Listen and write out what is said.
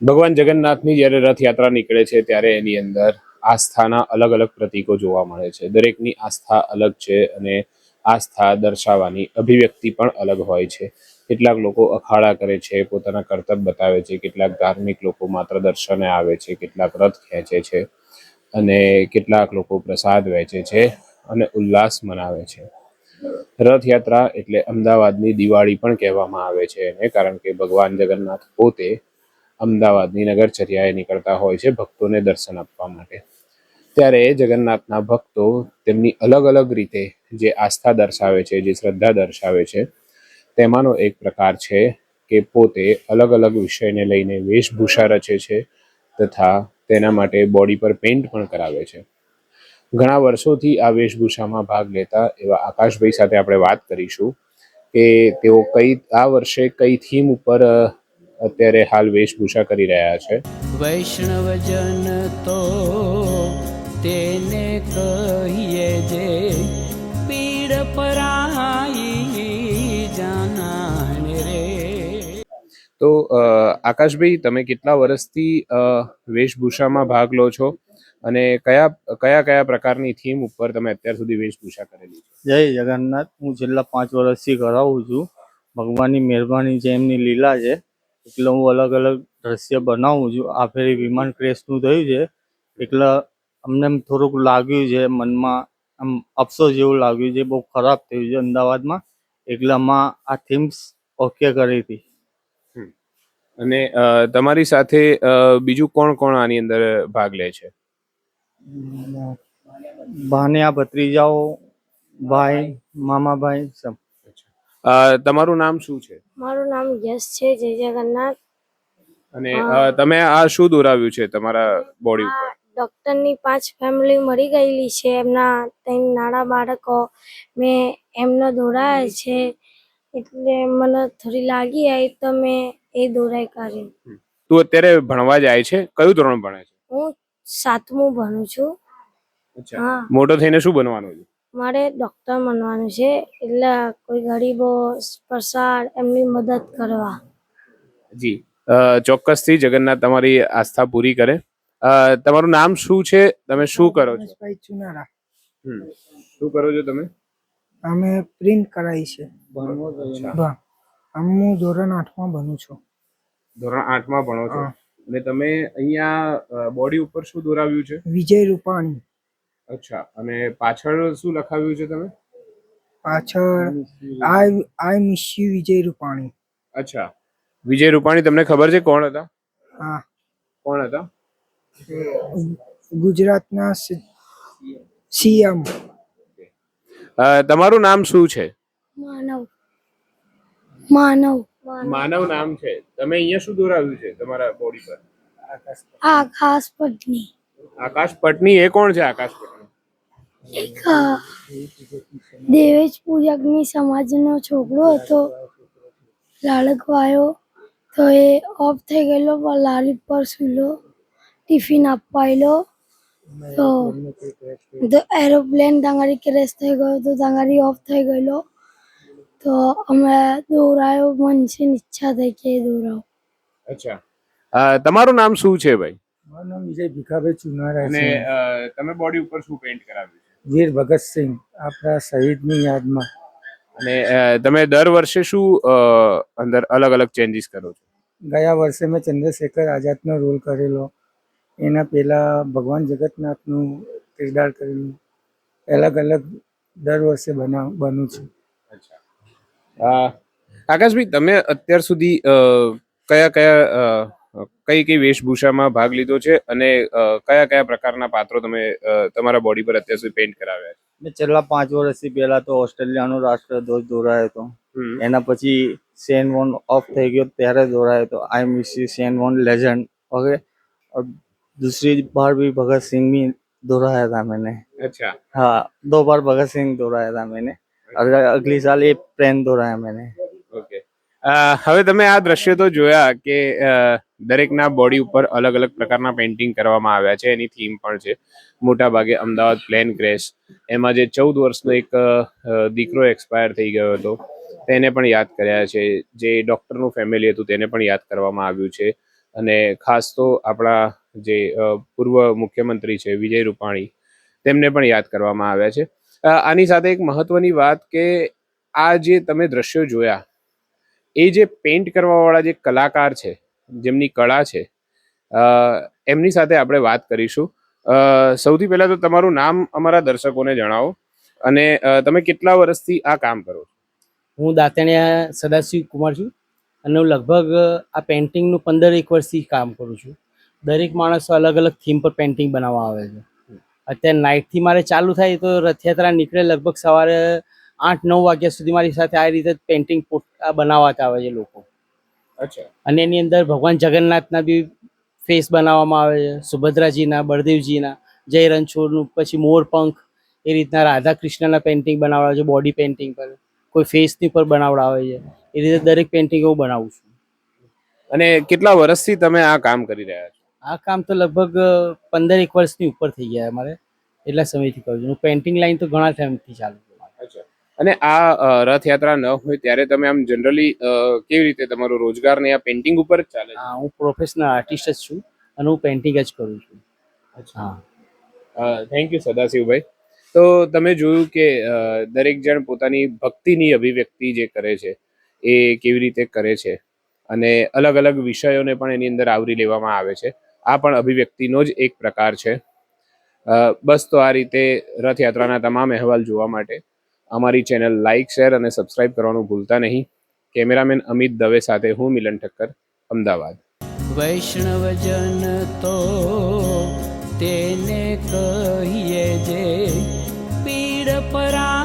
ભગવાન જગન્નાથની જ્યારે રથયાત્રા નીકળે છે ત્યારે એની અંદર આસ્થાના અલગ અલગ પ્રતીકો જોવા મળે છે. દરેકની આસ્થા અલગ છે અને આસ્થા દર્શાવવાની અભિવ્યક્તિ પણ અલગ હોય છે. કેટલાક લોકો અખાડા કરે છે, પોતાના કરતબ બતાવે છે, કેટલાક ધાર્મિક લોકો માત્ર દર્શને આવે છે, કેટલાક રથ ખેંચે છે અને કેટલાક લોકો પ્રસાદ વહેંચે છે અને ઉલ્લાસ મનાવે છે. રથયાત્રા એટલે અમદાવાદની દિવાળી પણ કહેવામાં આવે છે એને, કારણ કે ભગવાન જગન્નાથ પોતે અમદાવાદની નગરચર્યાએ નીકળતા હોય છે ભક્તોને દર્શન આપવા માટે. ત્યારે જગન્નાથના ભક્તો તેમની અલગ અલગ રીતે જે આસ્થા દર્શાવે છે, જે શ્રદ્ધા દર્શાવે છે, તેમાંનો એક પ્રકાર છે કે પોતે અલગ અલગ વિષયને લઈને વેશભૂષા રચે છે તથા તેના માટે બોડી પર પેઇન્ટ પણ કરાવે છે. ઘણા વર્ષોથી આ વેશભૂષામાં ભાગ લેતા એવા આકાશભાઈ સાથે આપણે વાત કરીશું કે તેઓ કઈ, આ વર્ષે કઈ થીમ ઉપર અત્યારે હાલ વેશભૂષા કરી રહ્યા છે. વૈષ્ણવજન તો તેને કહીએ જે પીડ પરાઈ જાનાને રે. તો આકાશભાઈ તમે કેટલા વર્ષથી વેશભૂષામાં ભાગ લો છો? અને કયા કયા કયા પ્રકારની થીમ ઉપર તમે અત્યાર સુધી વેશભૂષા કરેલી છે? જય જગન્નાથ. હું છેલ્લા પાંચ વર્ષથી કરાવું છું. ભગવાનની મહેરબાની છે એમની લીલા છે. એટલે હું અલગ અલગ દ્રશ્ય બનાવું છું. આ ફેરી વિમાન ક્રેશનું થયું છે. એટલે અમને એમ થોડુંક લાગ્યું છે મનમાં આમ અફસોસ જેવું લાગ્યું છે બહુ ખરાબ થયું છે અમદાવાદમાં. એટલે આમાં આ થીમ્સ ઓકે કરી હતી. અને તમારી સાથે બીજું કોણ કોણ આની અંદર ભાગ લે છે? ભાણિયા ભત્રીજાઓ ભાઈ મામાભાઈ સબ. તમારું નામ શું છે? મારું નામ યશ છે જય જગન્નાથ. અને તમે આ શું દોરાવ્યું છે તમારા બોડી ઉપર? ડોક્ટરની પાંચ ફેમિલી મરી ગયેલી છે એમના ત્રણ નાના બાળકો. મેં એમનો દોરાયા છે એટલે મને થોડી લાગી આવી તો મેં એ દોરાઈ કાઢી તું અત્યારે ભણવા જાય છે? કયું ધોરણ ભણે છે? હું સાતમું ભણું છું. અચ્છા. મોટો થઈને શું બનવાનું છે? મારે ડૉક્ટર બનવાનું છે એટલે કોઈ ગરીબો પ્રસાર એમની મદદ કરવા. જી. ચોક્કસથી જગન્નાથ તમારી આસ્થા પૂરી કરે. તમારું નામ શું છે? તમે શું કરો છો? ચુનારા. શું કરો છો તમે? અમે પ્રિન્ટ કરાવી છે. ભણવો હું ધોરણ આઠમાં ભણું છું. ધોરણ આઠમાં ભણો છો. અને તમે અહીંયા બોડી ઉપર શું દોરાવ્યું છે? વિજય રૂપાણી. અચ્છા. અને પાછળ શું લખાવ્યું છે તમે? પાછળ I I miss you Vijay Rupani. અચ્છા. વિજય રૂપાણી તમને ખબર છે કોણ હતા? હા. કોણ હતા? ગુજરાતના સીએમ. તમારું નામ શું છે? માનવ. માનવ. માનવ નામ છે. તમે અહીંયા શું દોરાવ્યું છે તમારા બોડી પર? આકાશ પટની. આકાશ પટની. એ કોણ છે આકાશ પટની? એક અ, દેવેજ પૂજકની સમાજનો છોકરો હતો. લાડકવાયો તો એ ઓફ થઈ ગયેલો પણ લારી પર સૂલો ટિફિન અપાયેલો તો એરોપ્લેન તાંગારી ક્રેશ થઈ ગયો તો તાંગારી ઓફ થઈ ગયેલો. તો અમે દોરાયો મનસી ઈચ્છા થઈ કે દોરાવ. અચ્છા. તમારું નામ શું છે ભાઈ? મારું નામ વિજય ભીખાભાઈ ચુનારા અને છે. તમે બોડી ઉપર શું પેઇન્ટ કરાવ્યું છે? વીર ભગતસિંહ આપણા શહીદની યાદમાં. અને તમે દર વર્ષે શું અંદર અલગ અલગ ચેન્જીસ કરો છો? ગયા વર્ષે મેં ચંદ્રશેખર આઝાદનો રોલ કરેલો. એના પહેલાં ભગવાન જગન્નાથનું કિરદાર કરેલું. અલગ અલગ દર વર્ષે બનાવ બનું છું. અ, આકાશભાઈ તમે અત્યાર સુધી કયા કયા કઈ કઈ વેશભૂષામાં ભાગ લીધો છે અને અ, કયા કયા પ્રકારના પાત્રો તમે અ, તમારા બોડી પર અત્યાર સુધી પેઇન્ટ કરાવ્યા મેં છેલ્લા પાંચ વર્ષથી પહેલા તો ઓસ્ટ્રેલિયાનો રાષ્ટ્રધ્વજ દોરાયો હતો છે હમ. એના પછી સેન વોન ઓફ થઈ ગયો ત્યારે દોરાયો तो I miss you Shane Warne legend okay और दूसरी बार भी भगत सिंह भी दोहराया था मैंने અચ્છા हाँ दो बार भगत सिंह दोहराया था मैंने और अगली साल ये प्रेम दोहराया मैंने ઓકે અ, હવે તમે આ દ્રશ્ય તો જોયા કે અ, દરેકના બોડી ઉપર અલગ અલગ પ્રકારના પેઇન્ટિંગ કરવામાં આવ્યા છે. એની થીમ પણ છે. મોટા ભાગે અમદાવાદ પ્લેન ક્રેશ એમાં જે ચૌદ વર્ષનો એક દીકરો એક્સપાયર થઈ ગયો હતો, તેને પણ યાદ કર્યા છે. જે ડૉક્ટરનું ફેમિલી હતું, તેને પણ યાદ કરવામાં આવ્યું છે. અને ખાસ તો આપણા જે પૂર્વ મુખ્યમંત્રી છે, વિજય રૂપાણી, તેમને પણ યાદ કરવામાં આવ્યા છે. આની સાથે એક મહત્વની વાત કે આ જે તમે દ્રશ્યો જોયા, એ જે પેઇન્ટ કરવાવાળા જે કલાકાર છે જેમની કળા છે એમની સાથે આપણે વાત કરીશું. સૌથી પહેલા તો તમારું નામ અમારા દર્શકોને જણાવો અને તમે કેટલા વર્ષથી આ કામ કરો હું દાંતણિયા સદાશિવ કુમાર છું અને હું લગભગ આ પેઇન્ટિંગનું પંદર એક વર્ષથી કામ કરું છું. દરેક માણસો અલગ અલગ થીમ પર પેઇન્ટિંગ બનાવવા આવે છે. અત્યારે નાઇટથી મારે ચાલુ થાય તો રથયાત્રા નીકળે લગભગ સવારે આઠ નવ વાગ્યા સુધી મારી સાથે આ રીતે પેઇન્ટિંગ બનાવવાતા આવે છે લોકો. અને એની અંદર ભગવાન જગન્નાથના બી ફેસ બનાવવામાં આવે છે સુભદ્રાજીના બળદેવજીના જય રણછોડનું પછી મોરપંખ એ રીતના રાધા કૃષ્ણના પેઇન્ટિંગ બનાવડાવે છે બોડી પેઇન્ટિંગ પર. કોઈ ફેસની પર બનાવડાવે છે. એ રીતે દરેક પેઇન્ટિંગ હું બનાવું છું. અને કેટલા વર્ષથી તમે આ કામ કરી રહ્યા છો? આ કામ તો લગભગ પંદર એક વર્ષની ઉપર થઈ ગયા અમારે. એટલા સમયથી કરું છું. હું પેઇન્ટિંગ લાઈન તો ઘણા ટાઈમથી ચાલુ મારે. અને આ રથયાત્રા ન હોય ત્યારે તમે આમ જનરલી કેવી રીતે તમારો રોજગાર ને આ પેઇન્ટિંગ ઉપર જ ચાલે છે? હું પ્રોફેશનલ આર્ટિસ્ટ જ છું અને હું પેઇન્ટિંગ જ કરું છું. હા. Thank you Sadashivbhai. તો તમે જોયું કે દરેક જણ પોતાની ભક્તિની અભિવ્યક્તિ જે કરે છે એ કેવી રીતે કરે છે? અને અલગ અલગ વિષયોને પણ એની અંદર આવરી લેવામાં આવે છે. આ પણ અભિવ્યક્તિનો જ એક પ્રકાર છે. બસ તો આ રીતે રથયાત્રાના તમામ અહેવાલ જોવા માટે અમારી ચેનલ લાઇક શેર અને સબસ્ક્રાઇબ કરવાનું ભૂલતા નહીં. કેમેરામેન અમિત દવે સાથે હું મિલન ઠક્કર, અમદાવાદ. વૈષ્ણવજન તો તેને કહીએ જે પીડ પરા